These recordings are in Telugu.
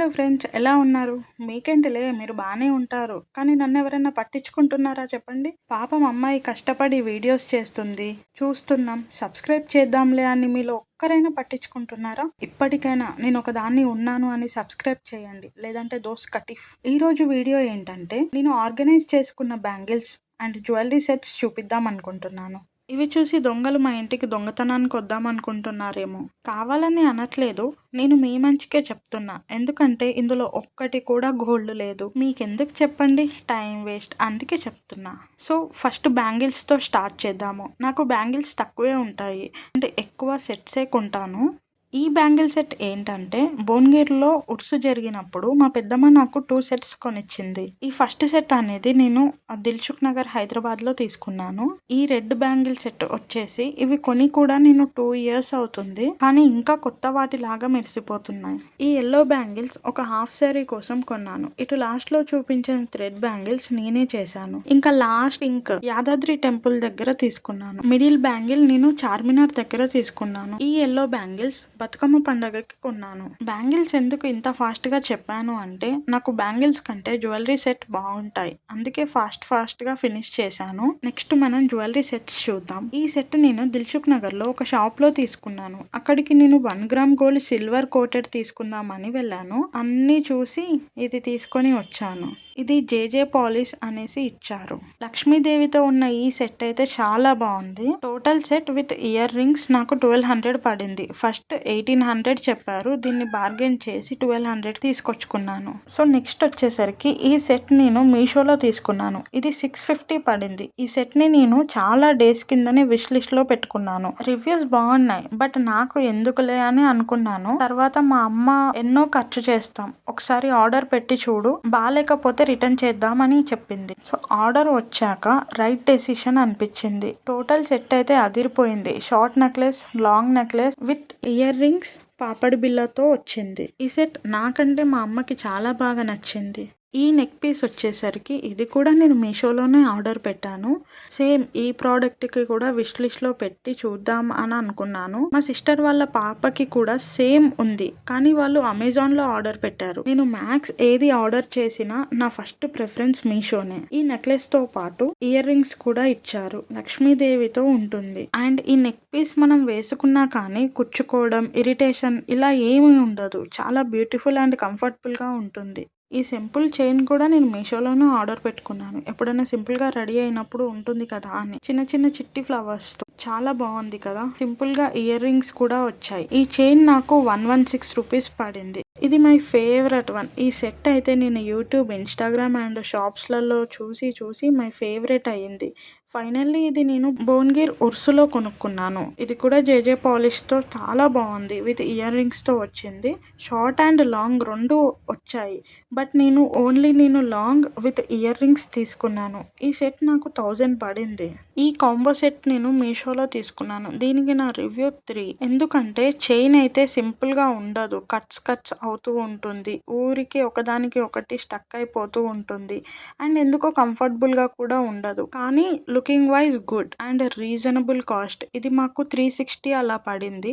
హలో ఫ్రెండ్స్ ఎలా ఉన్నారు? మీకేంటిలే మీరు బాగానే ఉంటారు. కానీ నన్ను ఎవరైనా పట్టించుకుంటున్నారా చెప్పండి? పాపం అమ్మాయి కష్టపడి వీడియోస్ చేస్తుంది. చూస్తున్నాం. సబ్స్క్రైబ్ చేద్దాంలే అని మీలో ఒక్కరైనా పట్టించుకుంటున్నారా? ఇప్పటికైనా నేను ఒక దాన్ని ఉన్నాను అని సబ్స్క్రైబ్ చేయండి. లేదంటే దోస్ కటిఫ్ ఈ రోజు వీడియో ఏంటంటే నేను ఆర్గనైజ్ చేసుకున్న బ్యాంగిల్స్ అండ్ జ్యువెలరీ సెట్స్ చూపిద్దాం అనుకుంటున్నాను. ఇవి చూసి దొంగలు మా ఇంటికి దొంగతనానికి వద్దామనుకుంటున్నారేమో. కావాలని అనట్లేదు. నేను మీ మంచికే చెప్తున్నా. ఎందుకంటే ఇందులో ఒక్కటి కూడా గోల్డ్ లేదు. మీకెందుకు చెప్పండి? Time waste. అందుకే చెప్తున్నా. సో ఫస్ట్ బ్యాంగిల్స్తో స్టార్ట్ చేద్దాము. నాకు బ్యాంగిల్స్ తక్కువే ఉంటాయి. అంటే ఎక్కువ సెట్సే కొంటాను. ఈ బ్యాంగిల్ సెట్ ఏంటంటే భువనగిరిలో ఉర్సు జరిగినప్పుడు మా పెద్దమ్మ నాకు టూ సెట్స్ కొనిచ్చింది. ఈ ఫస్ట్ సెట్ అనేది నేను దిల్సుఖ్ నగర్ హైదరాబాద్లో తీసుకున్నాను. ఈ రెడ్ బ్యాంగిల్ సెట్ వచ్చేసి ఇవి కొని కూడా నేను టూ ఇయర్స్ అవుతుంది. కానీ ఇంకా కొత్త వాటి లాగా మెరిసిపోతున్నాయి. ఈ ఎల్లో బ్యాంగిల్స్ ఒక హాఫ్ శారీ కోసం కొన్నాను. ఇటు లాస్ట్లో చూపించిన థ్రెడ్ బ్యాంగిల్స్ నేనే చేశాను. ఇంకా లాస్ట్ ఇంక్ యాదాద్రి టెంపుల్ దగ్గర తీసుకున్నాను. మిడిల్ బ్యాంగిల్ నేను చార్మినార్ దగ్గర తీసుకున్నాను. ఈ ఎల్లో బ్యాంగిల్స్ బతుకమ్మ పండగకి కొన్నాను. బ్యాంగిల్స్ ఎందుకు ఇంత ఫాస్ట్గా చెప్పాను అంటే నాకు బ్యాంగిల్స్ కంటే జ్యువెలరీ సెట్ బాగుంటాయి. అందుకే ఫాస్ట్ ఫాస్ట్గా ఫినిష్ చేశాను. నెక్స్ట్ మనం జ్యువెలరీ సెట్స్ చూద్దాం. ఈ సెట్ నేను దిల్సుఖ్ నగర్లో ఒక షాప్లో తీసుకున్నాను. అక్కడికి నేను one gram gold silver coated తీసుకుందామని వెళ్ళాను. అన్నీ చూసి ఇది తీసుకొని వచ్చాను. ఇది జేజే పాలిష్ అనేసి ఇచ్చారు. లక్ష్మీదేవితో ఉన్న ఈ సెట్ అయితే చాలా బాగుంది. Total set with ear rings నాకు ట్వెల్వ్ హండ్రెడ్ పడింది. ఫస్ట్ ఎయిటీన్ హండ్రెడ్ చెప్పారు. దీన్ని బార్గెన్ చేసి ట్వెల్వ్ హండ్రెడ్ తీసుకొచ్చుకున్నాను. సో నెక్స్ట్ వచ్చేసరికి ఈ సెట్ నేను మీషోలో తీసుకున్నాను. ఇది సిక్స్ ఫిఫ్టీ పడింది. ఈ సెట్ని నేను చాలా డేస్ కిందనే విష్ లిస్ట్లో పెట్టుకున్నాను. రివ్యూస్ బాగున్నాయి. బట్ నాకు ఎందుకులే అని అనుకున్నాను. తర్వాత మా అమ్మ ఎన్నో ఖర్చు చేస్తాం. ఒకసారి ఆర్డర్ పెట్టి చూడు. బాగాలేకపోతే రిటర్న్ చేద్దామని చెప్పింది. సో ఆర్డర్ వచ్చాక రైట్ డెసిషన్ అనిపించింది. టోటల్ సెట్ అయితే అదిరిపోయింది. Short necklace long necklace with ear rings papdi బిల్లతో వచ్చింది. ఈ సెట్ నాకంటే మా అమ్మకి చాలా బాగా నచ్చింది. ఈ నెక్ పీస్ వచ్చేసరికి ఇది కూడా నేను మీషోలోనే ఆర్డర్ పెట్టాను. సేమ్ ఈ ప్రోడక్ట్కి కూడా విష్ లిస్ట్లో పెట్టి చూద్దాం అని అనుకున్నాను. మా సిస్టర్ వాళ్ళ పాపకి కూడా సేమ్ ఉంది. కానీ వాళ్ళు అమెజాన్లో ఆర్డర్ పెట్టారు. నేను మ్యాక్స్ ఏది ఆర్డర్ చేసినా నా ఫస్ట్ ప్రిఫరెన్స్ మీషోనే. ఈ నెక్లెస్తో పాటు ఇయర్ రింగ్స్ కూడా ఇచ్చారు. లక్ష్మీదేవితో ఉంటుంది. అండ్ ఈ నెక్ పీస్ మనం వేసుకున్నా కానీ కుచ్చుకోవడం ఇరిటేషన్ ఇలా ఏమీ ఉండదు. చాలా బ్యూటిఫుల్ అండ్ కంఫర్టబుల్గా ఉంటుంది. ఈ సింపుల్ చైన్ కూడా నేను మీషోలోనే ఆర్డర్ పెట్టుకున్నాను. ఎప్పుడైనా సింపుల్గా రెడీ అయినప్పుడు ఉంటుంది కదా అని. చిన్న చిన్న చిట్టి ఫ్లవర్స్తో చాలా బాగుంది కదా. సింపుల్గా ఇయర్ రింగ్స్ కూడా వచ్చాయి. ఈ చైన్ నాకు వన్ వన్ సిక్స్ రూపీస్ పడింది. ఇది మై ఫేవరెట్ వన్. ఈ సెట్ అయితే నేను యూట్యూబ్ ఇన్స్టాగ్రామ్ అండ్ షాప్స్లలో చూసి చూసి మై ఫేవరెట్ అయ్యింది ఫైనల్లీ ఇది నేను భువనగిర్ ఉర్సులో కొనుక్కున్నాను. ఇది కూడా జేజే పాలిష్తో చాలా బాగుంది. విత్ ఇయర్ రింగ్స్తో వచ్చింది. షార్ట్ అండ్ లాంగ్ రెండు వచ్చాయి. బట్ నేను ఓన్లీ నేను లాంగ్ విత్ ఇయర్ రింగ్స్ తీసుకున్నాను. ఈ సెట్ నాకు థౌజండ్ పడింది. ఈ కాంబో సెట్ నేను మీషోలో తీసుకున్నాను. దీనికి నా రివ్యూ త్రీ. ఎందుకంటే చైన్ అయితే సింపుల్గా ఉండదు. కట్స్ కట్స్ అవుతూ ఉంటుంది. ఊరికి ఒకదానికి ఒకటి స్టక్ అయిపోతూ ఉంటుంది. అండ్ ఎందుకో కంఫర్టబుల్గా కూడా ఉండదు. కానీ looking wise good and reasonable cost ఇది మాకు త్రీ సిక్స్టీ అలా పడింది.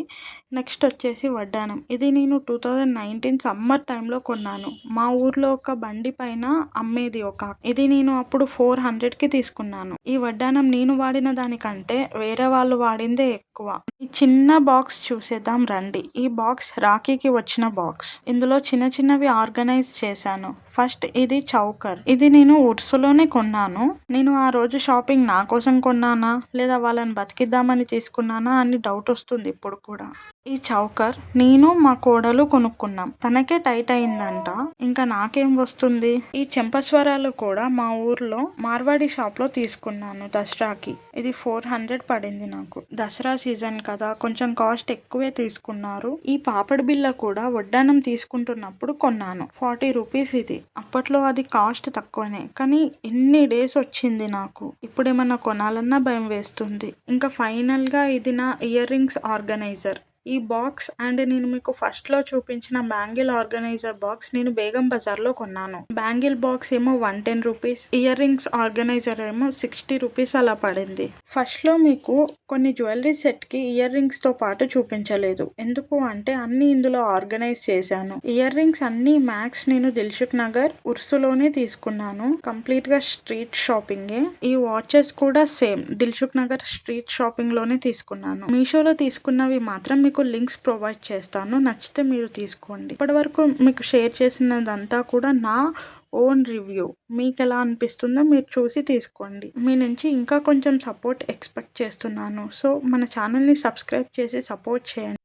నెక్స్ట్ వచ్చేసి వడ్డానం ఇది నేను టూ థౌజండ్ నైన్టీన్ సమ్మర్ టైంలో కొన్నాను. మా ఊర్లో ఒక బండి పైన అమ్మేది ఒక ఇది నేను అప్పుడు ఫోర్ హండ్రెడ్కి తీసుకున్నాను. ఈ వడ్డానం నేను వాడిన దానికంటే వేరే వాళ్ళు వాడిందే ఎక్కువ. ఈ చిన్న బాక్స్ చూసేద్దాం రండి. ఈ బాక్స్ రాఖీకి వచ్చిన బాక్స్ ఇందులో చిన్న చిన్నవి ఆర్గనైజ్ చేశాను. ఫస్ట్ ఇది చౌకర్. ఇది నేను ఉర్సులోనే కొన్నాను. నేను ఆ రోజు షాపింగ్ నా కోసం కొన్నానా? లేదా వాళ్ళని బతికిద్దామని తీసుకున్నానా? అని డౌట్ వస్తుంది ఇప్పుడు కూడా. ఈ చౌకర్ నేను మా కోడలు కొనుక్కున్నాం. తనకే టైట్ అయిందంట. ఇంకా నాకేం వస్తుంది? ఈ చెంపస్వరాలు కూడా మా ఊర్లో మార్వాడి షాప్లో తీసుకున్నాను దసరాకి. ఇది ఫోర్ హండ్రెడ్ పడింది నాకు. దసరా సీజన్ కదా కొంచెం కాస్ట్ ఎక్కువే తీసుకున్నారు. ఈ పాపడి బిల్ల కూడా వడ్డానం తీసుకుంటున్నప్పుడు కొన్నాను. ఫార్టీ రూపీస్ ఇది. అప్పట్లో అది కాస్ట్ తక్కువనే కానీ ఎన్ని డేస్ వచ్చింది నాకు. ఇప్పుడేమన్నా కొనాలన్నా భయం వేస్తుంది. ఇంకా ఫైనల్గా ఇది నా ఇయర్ రింగ్స్ ఆర్గనైజర్. ఈ బాక్స్ అండ్ నేను మీకు ఫస్ట్లో చూపించిన బ్యాంగిల్ ఆర్గనైజర్ బాక్స్ నేను బేగం బజార్లో కొన్నాను. బ్యాంగిల్ బాక్స్ ఏమో one ten rupees ear rings organiser ఏమో సిక్స్టీ రూపీస్ అలా పడింది. ఫస్ట్లో మీకు కొన్ని జ్యువెలరీ సెట్కి ఇయర్ రింగ్స్తో పాటు చూపించలేదు. ఎందుకు అంటే అన్ని ఇందులో ఆర్గనైజ్ చేశాను. ఇయర్ రింగ్స్ అన్ని మ్యాక్స్ నేను దిల్షుక్ నగర్ ఉర్సులోనే తీసుకున్నాను. కంప్లీట్గా స్ట్రీట్ షాపింగ్. ఈ వాచెస్ కూడా సేమ్ దిల్షుక్ నగర్ స్ట్రీట్ షాపింగ్లోనే తీసుకున్నాను. మీషోలో తీసుకున్నవి మాత్రం మీకు లింక్స్ ప్రొవైడ్ చేస్తాను. నచ్చితే మీరు తీసుకోండి. ఇప్పటి వరకు మీకు షేర్ చేసినదంతా కూడా నా ఓన్ రివ్యూ. మీకు ఎలా అనిపిస్తుందో మీరు చూసి తీసుకోండి. మీ నుంచి ఇంకా కొంచెం సపోర్ట్ ఎక్స్పెక్ట్ చేస్తున్నాను. సో మన ఛానల్ని సబ్స్క్రైబ్ చేసి సపోర్ట్ చేయండి.